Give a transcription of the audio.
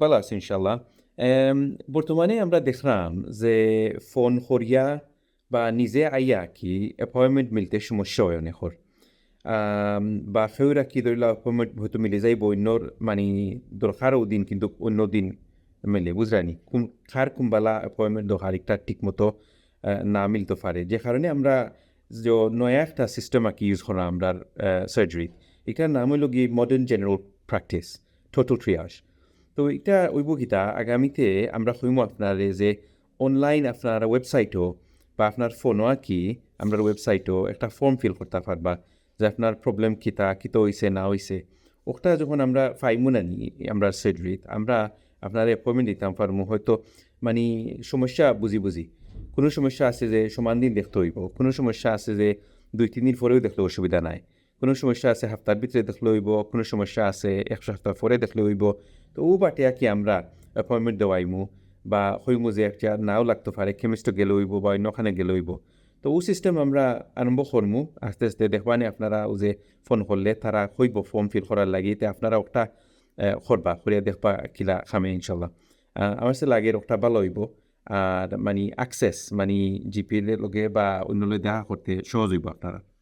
ভালো আছি ইনশাল্লাহ বর্তমানে আমরা দেখলাম যে ফোন করিয়া বা নিজে আইয়া কি অ্যাপয়েন্টমেন্ট মিলতে সমস্যা হয় অনেকর। আম, বা সেউরা কি ধরিলা অ্যাপয়েন্টমেন্ট হয়তো মিলে যাইব অন্যর মানে দরকারও দিন কিন্তু অন্য দিন মিলে বুঝরানি কোন খার কুম্বালা অ্যাপয়েন্টমেন্ট দরকার একটা ঠিক মতো আহ, না মিলতে পারে। যে কারণে আমরা যে নয়া একটা সিস্টেম আর কি ইউজ করা আমরা সার্জারি এটার নাম হইল গিয়ে মডার্ন জেনারেল প্র্যাকটিস টোটাল ট্রিয়াস তো এটা ওইব আগামীতে আমরা কইমো আপনারে যে অনলাইন আপনার ওয়েবসাইটও বা আপনার ফোনও আর কি আমরা ওয়েবসাইটও একটা ফর্ম ফিল করতে পারবা যে আপনার প্রবলেম কিতা কিতো হইছে, না হইছে। ওটা যখন আমরা ফাইমু না নি, আমরা সার্জারিত আমরা আপনার অ্যাপয়েন্টমেন্ট দিতাম পারমু। হয়তো মানে সমস্যা বুঝি বুঝি। কোনো সমস্যা আছে যে সমান দিন দেখতে হইব, কোনো সমস্যা আছে যে দুই, তিন দিন পরেও দেখলে অসুবিধা নাই। কোনো সমস্যা আছে হাফতার ভিতরে দেখলে হইব, কোনো সমস্যা আছে এক সপ্তাহ পরে দেখলে হইব। তো ও বাটে আর কি আমরা অ্যাপয়েন্টমেন্ট দেওয়াইমু বা হইমু যে একটা নাও লাগতে পারে কেমিস্ট গেলে হইব বা অন্যখানে গেলে হইব। তো ও সিস্টেম আমরা আরম্ভ করমু, আস্তে আস্তে দেখবানি আপনারা ও যে ফোন করলে তারা হইব ফর্ম ফিল করার লাগি, তে আপনারা ওটা করবা, করিয়া দেখবা কিলা খামে ইনশাল্লাহ আমার সে লাগে ওটা ভালো হইব, আর মানে অ্যাক্সেস মানে জিপিএর লগে বা অন্য দেখা করতে সহজ হইব আপনারা।